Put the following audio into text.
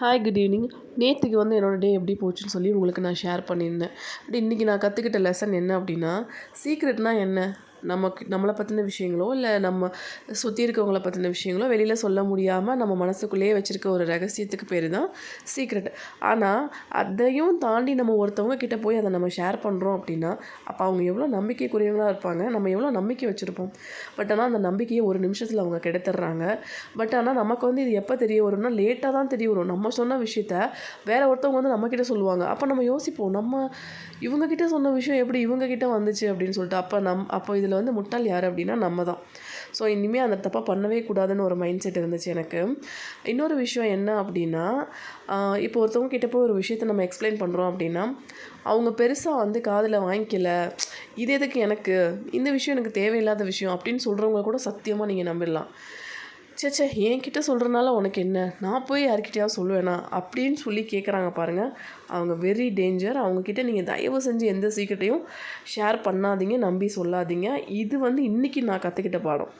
Hi good evening நேற்றுக்கு வந்து என்னோடய டே எப்படி போச்சுன்னு சொல்லி உங்களுக்கு நான் ஷேர் பண்ணியிருந்தேன். பட் இன்றைக்கி நான் கற்றுக்கிட்ட லெசன் என்ன அப்படின்னா சீக்ரெட்னால் என்ன? நமக்கு நம்மளை பற்றின விஷயங்களோ இல்லை நம்ம சுற்றி இருக்கவங்கள பற்றின விஷயங்களோ வெளியில் சொல்ல முடியாமல் நம்ம மனசுக்குள்ளேயே வச்சுருக்க ஒரு ரகசியத்துக்கு பேர் தான் சீக்ரெட் ஆனால் அதையும் தாண்டி நம்ம ஒருத்தவங்க கிட்ட போய் அதை நம்ம ஷேர் பண்ணுறோம் அப்படின்னா அப்போ அவங்க எவ்வளோ நம்பிக்கைக்குரியவங்களாக இருப்பாங்க நம்ம எவ்வளோ நம்பிக்கை வச்சுருப்போம். பட் ஆனால் அந்த நம்பிக்கையை ஒரு நிமிஷத்தில் அவங்க கெடுத்துட்றாங்க. பட் ஆனால் நமக்கு வந்து இது எப்போ தெரிய வரும்னா லேட்டாக தான் தெரிய வரும். நம்ம சொன்ன விஷயத்த வேற ஒருத்தவங்க வந்து நம்மக்கிட்ட சொல்லுவாங்க. அப்போ நம்ம யோசிப்போம் நம்ம இவங்கக்கிட்ட சொன்ன விஷயம் எப்படி இவங்கக்கிட்ட வந்துச்சு அப்படின்னு சொல்லிட்டு அப்போ நம் அப்போ இதில் இதில் வந்து முட்டாள் யார் அப்படின்னா நம்ம தான். ஸோ இனிமேல் அந்த தப்பாக பண்ணவே கூடாதுன்னு ஒரு மைண்ட் செட் இருந்துச்சு எனக்கு. இன்னொரு விஷயம் என்ன அப்படின்னா இப்போ ஒருத்தவங்க கிட்ட போய் ஒரு விஷயத்த நம்ம எக்ஸ்பிளைன் பண்ணுறோம் அப்படின்னா அவங்க பெருசாக வந்து காதில் வாங்கிக்கல இது எதுக்கு எனக்கு? இந்த விஷயம் எனக்கு தேவையில்லாத விஷயம் அப்படின்னு சொல்கிறவங்க கூட சத்தியமாக நீங்கள் நம்பிடலாம். சேச்சே என்கிட்ட சொல்கிறனால உனக்கு என்ன? நான் போய் யார்கிட்டயாவது சொல்லுவேனா? அப்படின்னு சொல்லி கேட்குறாங்க பாருங்கள் அவங்க வெரி டேஞ்சர் அவங்கக்கிட்ட நீங்கள் தயவு செஞ்சு எந்த சீக்கிரட்டையும் ஷேர் பண்ணாதீங்க நம்பி சொல்லாதீங்க. இது வந்து இன்றைக்கி நான் கற்றுக்கிட்ட பாடம்.